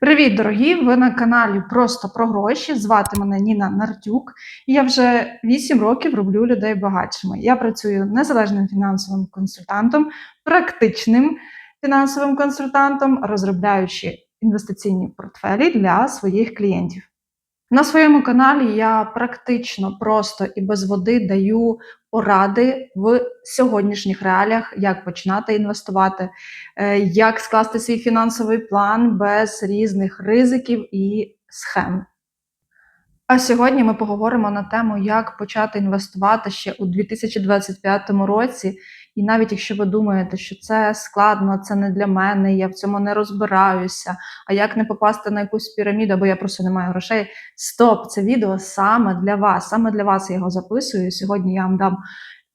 Привіт, дорогі! Ви на каналі Просто про гроші. Звати мене Ніна Нартюк. І я вже 8 років роблю людей багатшими. Я працюю незалежним фінансовим консультантом, практичним фінансовим консультантом, розробляючи інвестиційні портфелі для своїх клієнтів. На своєму каналі я практично просто і без води даю поради в сьогоднішніх реаліях, як починати інвестувати, е, як скласти свій фінансовий план без різних ризиків і схем. А сьогодні ми поговоримо на тему, як почати інвестувати ще у 2025 році. І навіть якщо ви думаєте, що це складно, це не для мене, я в цьому не розбираюся, а як не попасти на якусь піраміду, або я просто не маю грошей. Стоп, це відео саме для вас. Саме для вас я його записую. Сьогодні я вам дам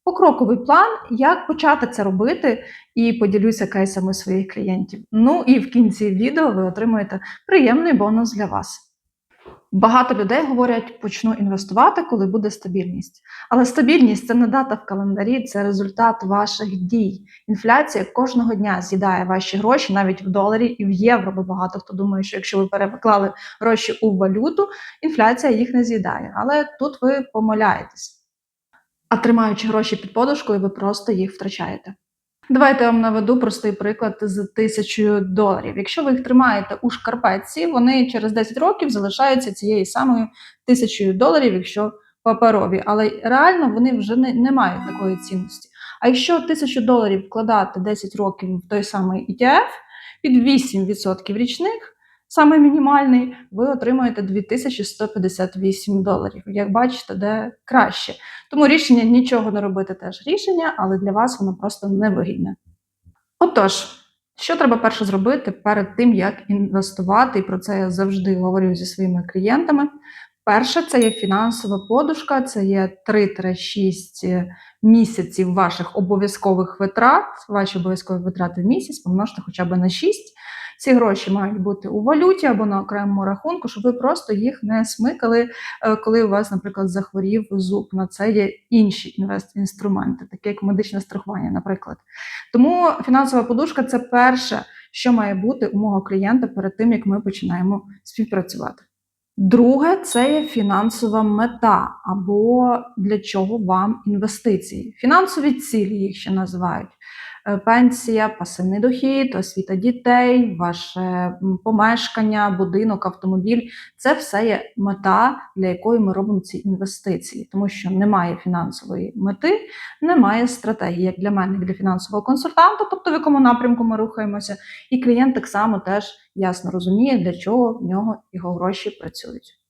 покроковий план, як почати це робити, і поділюся кейсами своїх клієнтів. Ну і в кінці відео ви отримаєте приємний бонус для вас. Багато людей говорять, почну інвестувати, коли буде стабільність. Але стабільність це не дата в календарі, це результат ваших дій. Інфляція кожного дня з'їдає ваші гроші навіть в доларі і в євро. Бо багато хто думає, що якщо ви переклали гроші у валюту, інфляція їх не з'їдає. Але тут ви помиляєтесь. А тримаючи гроші під подушкою, ви просто їх втрачаєте. Давайте я вам наведу простий приклад з тисячою доларів. Якщо ви їх тримаєте у шкарпетці, вони через 10 років залишаються цією самою тисячою доларів, якщо паперові, але реально вони вже не, не мають такої цінності. А якщо тисячу доларів вкладати 10 років в той самий ETF під 8% річних, саме мінімальний, ви отримаєте 2158 доларів. Як бачите, де краще. Тому рішення нічого не робити теж рішення, але для вас воно просто невигідне. Отож, що треба перше зробити перед тим, як інвестувати, і про це я завжди говорю зі своїми клієнтами. Перше, це є фінансова подушка, це є 3-6 місяців ваших обов'язкових витрат, ваші обов'язкові витрати в місяць, помножте хоча б на 6. Ці гроші мають бути у валюті або на окремому рахунку, щоб ви просто їх не смикали, е, коли у вас, наприклад, захворів зуб. На це є інші інвестінструменти, такі як медичне страхування, наприклад. Тому фінансова подушка це перше, що має бути у мого клієнта перед тим, як ми починаємо співпрацювати. Друге, це є фінансова мета, або для чого вам інвестиції. Фінансові цілі їх ще називають. Е, пенсія, пасивний дохід, освіта дітей, ваше помешкання, будинок, автомобіль це все є мета, для якої ми робимо ці інвестиції, тому що немає фінансової мети, немає стратегії, як для мене, як для фінансового консультанта, тобто в якому напрямку ми рухаємося, і клієнт так само теж ясно розуміє, для чого в нього його гроші працюють.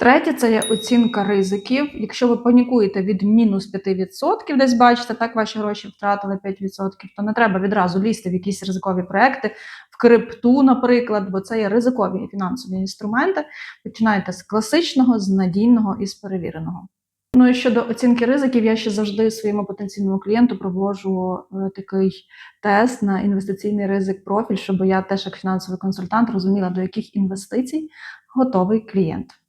Третє це є оцінка ризиків. Якщо ви панікуєте від мінус 5%, десь бачите, так ваші гроші втратили 5%, то не треба відразу лізти в якісь ризикові проекти, в крипту, наприклад, бо це є ризикові фінансові інструменти. Починайте з класичного, з надійного і з перевіреного. Ну і щодо оцінки ризиків, я ще завжди своєму потенційному клієнту проводжу е, такий тест на інвестиційний ризик профіль, щоб я теж як фінансовий консультант розуміла, до яких інвестицій готовий клієнт.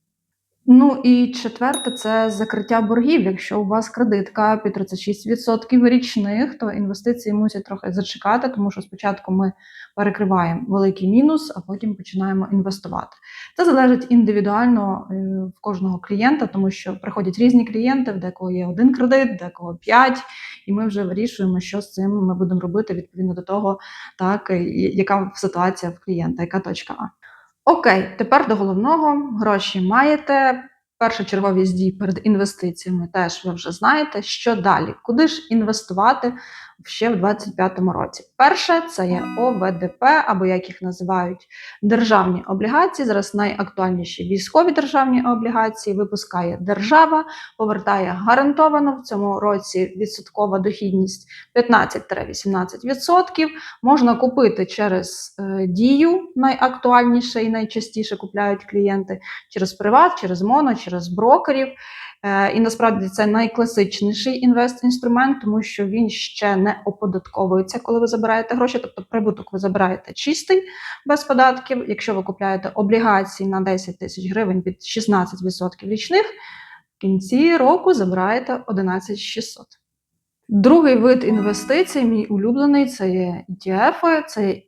Ну і четверте це закриття боргів. Якщо у вас кредитка під 36% річних, то інвестиції мусять трохи зачекати, тому що спочатку ми перекриваємо великий мінус, а потім починаємо інвестувати. Це залежить індивідуально е, в кожного клієнта, тому що приходять різні клієнти, в декого є один кредит, декого п'ять, і ми вже вирішуємо, що з цим ми будемо робити відповідно до того, так яка ситуація в клієнта, яка точка А. Окей, тепер до головного. Гроші маєте. Першочергові здій перед інвестиціями теж ви вже знаєте, що далі, куди ж інвестувати ще в 2025 році. Перше це є ОВДП, або як їх називають державні облігації. Зараз найактуальніші військові державні облігації випускає держава, повертає гарантовано в цьому році відсоткова дохідність 15-18%. Можна купити через е, дію, найактуальніше і найчастіше купляють клієнти через приват, через моно, через брокерів. Е, і насправді це найкласичніший інвест-інструмент, тому що він ще не оподатковується, коли ви забираєте гроші. Тобто прибуток ви забираєте чистий без податків. Якщо ви купляєте облігації на 10 тисяч гривень під 16% річних, в кінці року забираєте 11 600. Другий вид інвестицій, мій улюблений, це є ETF, це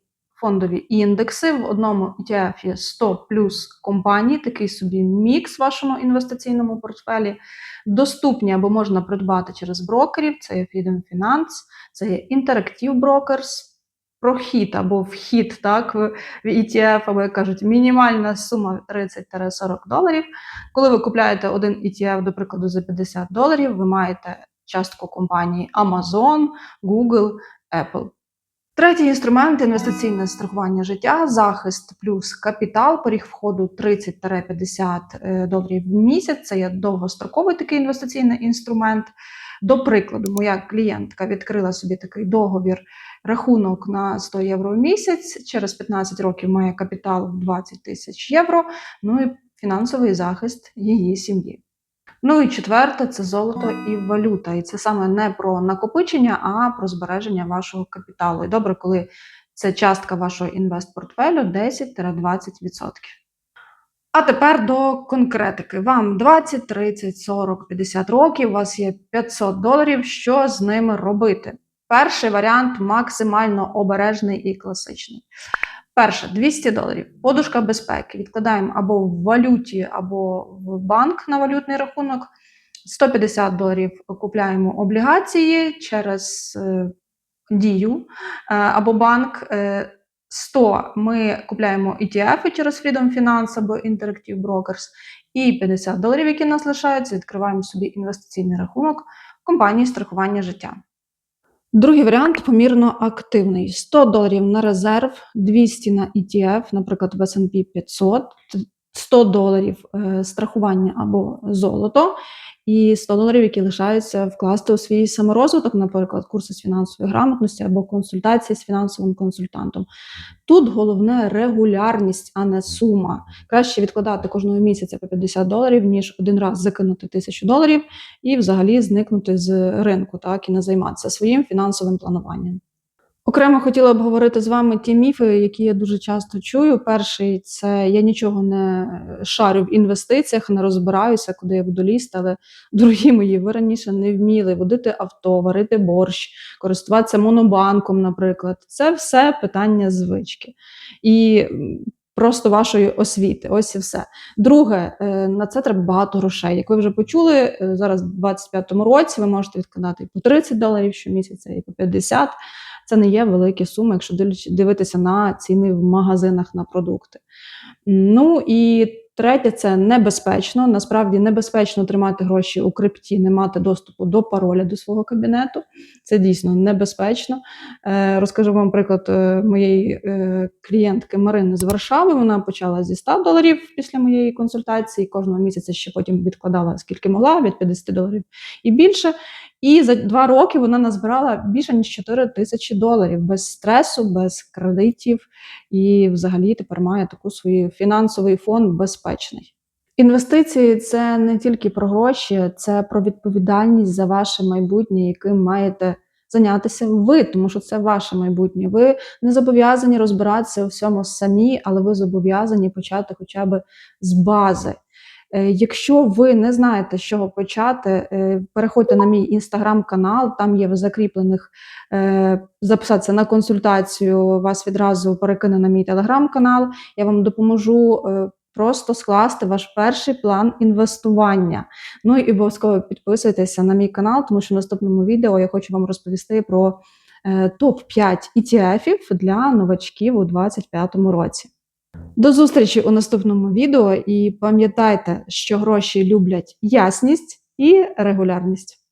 фондові індекси. В одному ETF є 100 плюс компаній, такий собі мікс в вашому інвестиційному портфелі. Доступні або можна придбати через брокерів. Це є Freedom Finance, це є Interactive Brokers, прохід або вхід так, в ETF, або як кажуть, мінімальна сума 30-40 доларів. Коли ви купляєте один ETF, до прикладу, за 50 доларів, ви маєте частку компанії Amazon, Google, Apple. Третій інструмент інвестиційне страхування життя, захист плюс капітал, поріг входу 30-50 е, доларів в місяць. Це є довгостроковий такий інвестиційний інструмент. До прикладу, моя клієнтка відкрила собі такий договір, рахунок на 100 євро в місяць. Через 15 років має капітал в 20 тисяч євро. Ну і фінансовий захист її сім'ї. Ну і четверте це золото і валюта. І це саме не про накопичення, а про збереження вашого капіталу. І добре, коли це частка вашого інвестпортфелю 10-20%. А тепер до конкретики. Вам 20, 30, 40, 50 років, у вас є 500 доларів. Що з ними робити? Перший варіант максимально обережний і класичний. Перше 200 доларів. Подушка безпеки. Відкладаємо або в валюті, або в банк на валютний рахунок. 150 доларів купляємо облігації через е, дію е, або банк. Е, 100 ми купляємо ETF через Freedom Finance або Interactive Brokers. І 50 доларів, які в нас лишаються, відкриваємо собі інвестиційний рахунок в компанії страхування життя. Другий варіант помірно активний: 100 доларів на резерв, 200 на ETF, наприклад, в S&P 500, 100 доларів е, страхування або золото, і 100 доларів, які лишаються вкласти у свій саморозвиток, наприклад, курси з фінансової грамотності або консультації з фінансовим консультантом. Тут головне регулярність, а не сума. Краще відкладати кожного місяця по 50 доларів, ніж один раз закинути тисячу доларів і взагалі зникнути з ринку, так і не займатися своїм фінансовим плануванням. Окремо хотіла б говорити з вами ті міфи, які я дуже часто чую. Перший це я нічого не шарю в інвестиціях, не розбираюся, куди я буду лізти. Але дорогі мої, ви раніше не вміли водити авто, варити борщ, користуватися монобанком, наприклад. Це все питання звички і просто вашої освіти. Ось і все. Друге, е, на це треба багато грошей. Як ви вже почули, е, зараз в 25-му році ви можете відкладати і по 30 доларів щомісяця, і по 50 це не є великі суми, якщо дивитися на ціни в магазинах на продукти. Ну і третє, це небезпечно. Насправді небезпечно тримати гроші у крипті, не мати доступу до пароля до свого кабінету. Це дійсно небезпечно. Е, Розкажу вам приклад е, моєї е, клієнтки Марини з Варшави. Вона почала зі 100 доларів після моєї консультації. Кожного місяця ще потім відкладала скільки могла, від 50 доларів і більше. І за два роки вона назбирала більше ніж 4 тисячі доларів без стресу, без кредитів, і взагалі тепер має таку свій фінансовий фон безпечний. Інвестиції це не тільки про гроші, це про відповідальність за ваше майбутнє, яким маєте зайнятися ви, тому що це ваше майбутнє. Ви не зобов'язані розбиратися у всьому самі, але ви зобов'язані почати хоча б з бази. Е, якщо ви не знаєте, з чого почати, е, переходьте на мій інстаграм-канал, там є в закріплених е, записатися на консультацію, вас відразу перекине на мій телеграм-канал. Я вам допоможу. Просто скласти ваш перший план інвестування. Ну і обов'язково підписуйтеся на мій канал, тому що в наступному відео я хочу вам розповісти про топ-5 ETF для новачків у 2025 році. До зустрічі у наступному відео і пам'ятайте, що гроші люблять ясність і регулярність.